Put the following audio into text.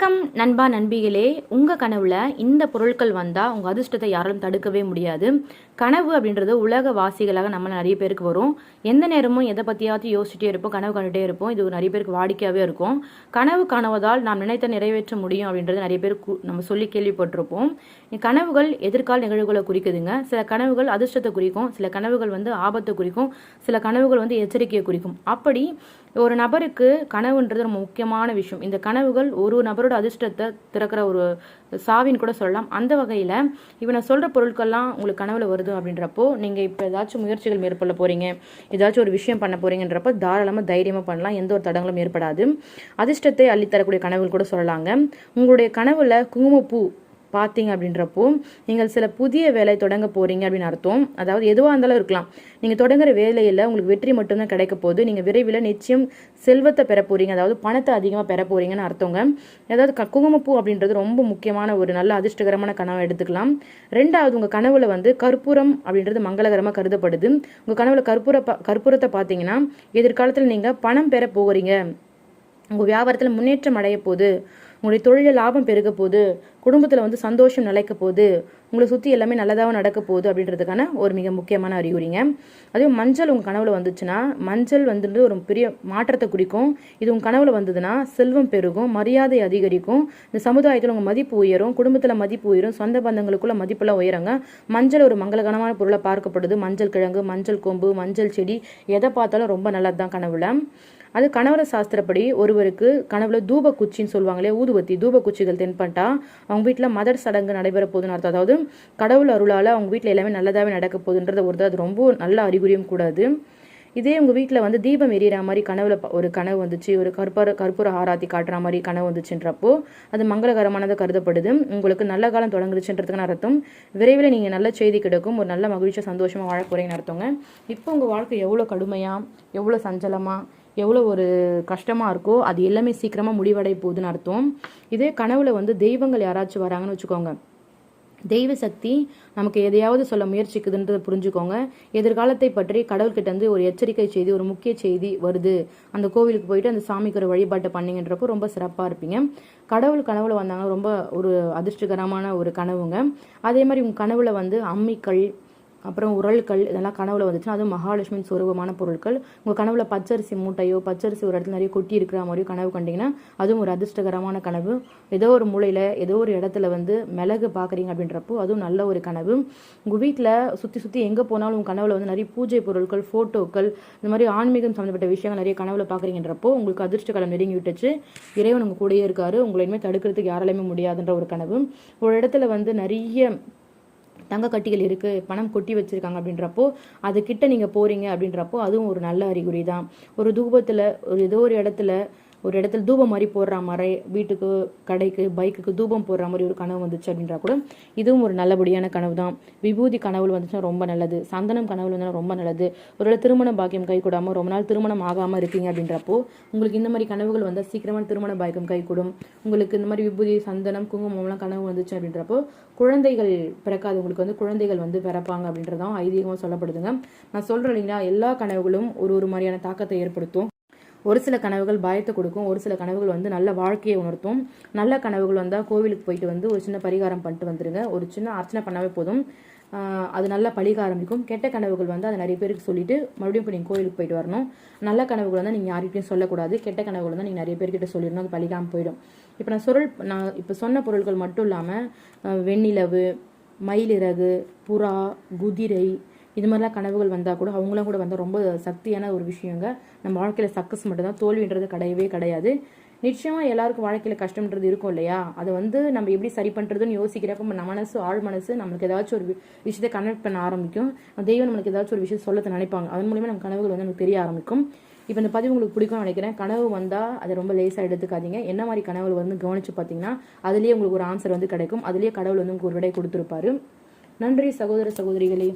வணக்கம் நண்பா நண்பிகளே. உங்கள் கனவில் இந்த பொருட்கள் வந்தால் உங்கள் அதிர்ஷ்டத்தை யாராலும் தடுக்கவே முடியாது. கனவு அப்படின்றது உலக வாசிகளாக நம்ம நிறைய பேருக்கு வரும். எந்த நேரமும் எதை பற்றியாவது யோசிச்சுட்டே இருப்போம் கனவு கண்டுகிட்டே இருப்போம். இது நிறைய பேருக்கு வாடிக்கையாகவே இருக்கும். கனவு கனவதால் நாம் நினைத்த நிறைவேற்ற முடியும் அப்படின்றது நிறைய பேர் நம்ம சொல்லி கேள்விப்பட்டிருப்போம். கனவுகள் எதிர்கால நிகழ்வுகளை குறிக்குதுங்க. சில கனவுகள் அதிர்ஷ்டத்தை குறிக்கும் சில கனவுகள் வந்து ஆபத்தை குறிக்கும் சில கனவுகள் வந்து எச்சரிக்கையை குறிக்கும். அப்படி ஒரு நபருக்கு கனவுன்றது ரொம்ப முக்கியமான விஷயம். இந்த கனவுகள் ஒரு நபரோட அதிர்ஷ்டத்தை திறக்கிற ஒரு சாவின்னு கூட சொல்லலாம். அந்த வகையில் இவனை சொல்கிற பொருட்கள்லாம் உங்களுக்கு கனவுல வருது அப்படின்றப்போ நீங்கள் இப்போ ஏதாச்சும் முயற்சிகள் மேற்கொள்ள போகிறீங்க ஏதாச்சும் ஒரு விஷயம் பண்ண போகிறீங்கன்றப்போ தாராளமாக தைரியமாக பண்ணலாம். எந்த ஒரு தடங்களும் ஏற்படாது. அதிர்ஷ்டத்தை அள்ளித்தரக்கூடிய கனவுகள் கூட சொல்லலாங்க. உங்களுடைய கனவுல குங்குமப்பூ பார்த்தீங்க அப்படின்றப்போ நீங்கள் சில புதிய வேலை தொடங்க போறீங்க அப்படின்னு அர்த்தம். அதாவது எதுவாக இருந்தாலும் இருக்கலாம். நீங்கள் தொடங்குற வேலையில் உங்களுக்கு வெற்றி மட்டும்தான் கிடைக்க போகுது. நீங்கள் விரைவில் நிச்சயம் செல்வத்தை பெற போகிறீங்க அதாவது பணத்தை அதிகமாக பெற போகிறீங்கன்னு அர்த்தங்க. அதாவது க- குங்குமப்பூ அப்படின்றது ரொம்ப முக்கியமான ஒரு நல்ல அதிர்ஷ்டகரமான கனவை எடுத்துக்கலாம். ரெண்டாவது உங்கள் கனவுல வந்து கற்பூரம் அப்படின்றது மங்களகரமாக கருதப்படுது. உங்கள் கனவுல கற்பூர கற்பூரத்தை பார்த்தீங்கன்னா எதிர்காலத்தில் நீங்கள் பணம் பெற போகிறீங்க. உங்கள் வியாபாரத்தில் முன்னேற்றம் அடைய போகுது. உங்களுடைய தொழிலில் லாபம் பெருக போகுது குடும்பத்தில் வந்து சந்தோஷம் நிலைக்க போகுது உங்களை சுற்றி எல்லாமே நல்லதாக நடக்க போகுது அப்படின்றதுக்கான ஒரு மிக முக்கியமான அறிகுறிங்க. அதே மஞ்சள் உங்கள் கனவுல வந்துச்சுன்னா மஞ்சள் வந்துட்டு ஒரு பெரிய மாற்றத்தை குறிக்கும். இது உங்கள் கனவுல வந்ததுன்னா செல்வம் பெருகும் மரியாதை அதிகரிக்கும். இந்த சமுதாயத்தில் உங்கள் மதிப்பு உயரும் குடும்பத்தில் மதிப்பு உயரும் சொந்த பந்தங்களுக்குள்ள மதிப்பெல்லாம் உயருங்க. மஞ்சள் ஒரு மங்களகரமான பொருளாக பார்க்கப்படுது. மஞ்சள் கிழங்கு மஞ்சள் கொம்பு மஞ்சள் செடி எதை பார்த்தாலும் ரொம்ப நல்லது தான் கனவுல. அது கணவர சாஸ்திரப்படி ஒருவருக்கு கனவுல தூப குச்சின்னு சொல்லுவாங்களே ஊதுபத்தி தூப குச்சிகள் தென்பட்டா அவங்க வீட்டில் மதர் சடங்கு நடைபெற போகுதுன்னு அர்த்தம். அதாவது கடவுள் அருளால் அவங்க வீட்டில் எல்லாமே நல்லதாகவே நடக்க போகுதுன்றது ஒரு அது ரொம்ப நல்ல அறிகுறியும் கூடாது. இதே உங்கள் வீட்டில் வந்து தீபம் எரியற மாதிரி கனவுல ப- ஒரு கனவு வந்துச்சு ஒரு கற்பூர கற்பூர ஆராத்தி காட்டுற மாதிரி கனவு வந்துச்சுன்றப்போ அது மங்களகரமானதாக கருதப்படுது. உங்களுக்கு நல்ல காலம் தொடங்குச்சுன்றதுக்கான அர்த்தம். விரைவில் நீங்கள் நல்ல செய்தி கிடைக்கும் ஒரு நல்ல மகிழ்ச்சியாக சந்தோஷமாக வாழ போகிறீங்கன்னு அர்த்தங்க. இப்போ உங்கள் வாழ்க்கை எவ்வளோ கடுமையாக எவ்வளோ சஞ்சலமாக எவ்வளோ ஒரு கஷ்டமாக இருக்கோ அது எல்லாமே சீக்கிரமாக முடிவடைய போகுதுன்னு அர்த்தம். இதே கனவுல வந்து தெய்வங்கள் யாராச்சும் வராங்கன்னு வச்சுக்கோங்க. தெய்வ சக்தி நமக்கு எதையாவது சொல்ல முயற்சிக்குதுன்றதை புரிஞ்சுக்கோங்க. எதிர்காலத்தை பற்றி கடவுள்கிட்ட இருந்து ஒரு எச்சரிக்கை செய்தி ஒரு முக்கிய செய்தி வருது. அந்த கோவிலுக்கு போயிட்டு அந்த சாமிக்கு ஒரு வழிபாட்டை பண்ணிங்கன்றப்போ ரொம்ப சிறப்பாக இருப்பீங்க. கடவுள் கனவுல வந்தாங்க ரொம்ப ஒரு அதிர்ஷ்டகரமான ஒரு கனவுங்க. அதே மாதிரி உங்கள் கனவுல வந்து அம்மிக்கல் அப்புறம் உரல்கள் இதெல்லாம் கனவுல வந்துச்சுன்னா அதுவும் மகாலட்சுமி சுரூபமான பொருட்கள். உங்கள் கனவுல பச்சரிசி மூட்டையோ பச்சரிசி ஒரு இடத்துல நிறைய கொட்டி இருக்கிற மாதிரியோ கனவு கண்டிங்கன்னா அதுவும் ஒரு அதிர்ஷ்டகரமான கனவு. ஏதோ ஒரு மூலையில் ஏதோ ஒரு இடத்துல வந்து மிளகு பார்க்குறீங்க அப்படின்றப்போ அதுவும் நல்ல ஒரு கனவு. உங்கள் வீட்டில் சுற்றி சுற்றி எங்கே போனாலும் உங்கள் கனவுல வந்து நிறைய பூஜை பொருட்கள் ஃபோட்டோக்கள் இந்த மாதிரி ஆன்மீகம் சம்மந்தப்பட்ட விஷயங்கள் நிறைய கனவுல பார்க்குறீங்கன்றப்போ உங்களுக்கு அதிர்ஷ்ட கலம் நெருங்கி விட்டுச்சு. இறைவன் உங்கள் கூடயே இருக்காரு. உங்களை இனிமேல் தடுக்கிறதுக்கு யாராலையுமே முடியாதுன்ற ஒரு கனவு. ஒரு இடத்துல வந்து நிறைய தங்க கட்டிகள் இருக்கு பணம் கொட்டி வச்சிருக்காங்க அப்படின்றப்போ அது கிட்ட நீங்க போறீங்க அப்படின்றப்போ அதுவும் ஒரு நல்ல அறிகுறி தான் ஒரு தூபத்துல ஒரு ஏதோ ஒரு இடத்துல ஒரு இடத்துல தூபம் மாதிரி போடுற மாதிரி வீட்டுக்கு கடைக்கு பைக்குக்கு தூபம் போடுற மாதிரி ஒரு கனவு வந்துச்சு அப்படின்றா கூட இதுவும் ஒரு நல்லபடியான கனவு தான் விபூதி கனவுல வந்துச்சுன்னா ரொம்ப நல்லது. சந்தனம் கனவுல வந்தா ரொம்ப நல்லது. ஒருவேளை திருமண பாக்கியம் கை கூடாம ரொம்ப நாள் திருமணம் ஆகாம இருக்கீங்க அப்படின்றப்போ உங்களுக்கு இந்த மாதிரி கனவுகள் வந்தால் சீக்கிரமாக திருமண பாக்கியம் கை கூடும் உங்களுக்கு இந்த மாதிரி விபூதி சந்தனம் குங்குமம்லாம் கனவு வந்துச்சு அப்படின்றப்போ குழந்தைகள் பிறக்காது. உங்களுக்கு வந்து குழந்தைகள் வந்து பிறப்பாங்க அப்படின்றதான் ஐதீகமாக சொல்லப்படுதுங்க. நான் சொல்றேன் இல்லைங்களா எல்லா கனவுகளும் ஒரு ஒரு மாதிரியான தாக்கத்தை ஏற்படுத்தும். ஒரு சில கனவுகள் பயத்தை கொடுக்கும். ஒரு சில கனவுகள் வந்து நல்ல வாழ்க்கையை உணர்த்தும். நல்ல கனவுகள் வந்தால் கோவிலுக்கு போயிட்டு வந்து ஒரு சின்ன பரிகாரம் பண்ணிட்டு வந்துருங்க. ஒரு சின்ன அர்ச்சனை பண்ணாவே போதும். அது நல்லா பழிக ஆரம்பிக்கும் கெட்ட கனவுகள் வந்து அதை நிறைய பேருக்கு சொல்லிட்டு மறுபடியும் இப்போ நீங்கள் கோயிலுக்கு போயிட்டு வரணும். நல்ல கனவுகள் வந்து நீங்கள் யார்கிட்டயும் சொல்லக்கூடாது. கெட்ட கனவுகள் வந்து நீங்கள் நிறைய பேர்கிட்ட சொல்லிடணும். அது பழிகாமல் போயிடும். இப்போ நான் சொல் நான் இப்போ சொன்ன பொருட்கள் மட்டும் இல்லாமல் வெண்ணிலவு மயிலிறகு புறா குதிரை இது மாதிரிலாம் கனவுகள் வந்தால் கூட அவங்களாம் கூட வந்தால் ரொம்ப சக்தியான ஒரு விஷயங்க. நம்ம வாழ்க்கையில் சக்ஸஸ் மட்டும்தான். தோல்வின்றது கிடையவே கிடையாது. நிச்சயமாக எல்லாருக்கும் வாழ்க்கையில் கஷ்டம்ன்றது இருக்கும் இல்லையா? அதை வந்து நம்ம எப்படி சரி பண்ணுறதுன்னு யோசிக்கிறப்ப நம்ம மனசு ஆழ் மனசு நம்மளுக்கு ஏதாச்சும் ஒரு விஷயத்தை கனெக்ட் பண்ண ஆரம்பிக்கும். தெய்வம் நம்மளுக்கு ஏதாச்சும் ஒரு விஷயம் சொல்லத்தை நினைப்பாங்க. அதன் மூலியமாக நம்ம கனவுகள் வந்து நமக்கு தெரிய ஆரம்பிக்கும். இப்போ இந்த பதிவு உங்களுக்கு பிடிக்கும்னு நினைக்கிறேன். கனவு வந்தால் அதை ரொம்ப லேசாக எடுத்துக்காதீங்க. என்ன மாதிரி கனவுகள் வந்து கவனித்து பார்த்தீங்கன்னா அதுலேயே உங்களுக்கு ஒரு ஆன்சர் வந்து கிடைக்கும். அதுலேயே கடவுள் வந்து உங்களுக்கு ஒரு விடை கொடுத்துருப்பாரு. நன்றி சகோதர சகோதரிகளே.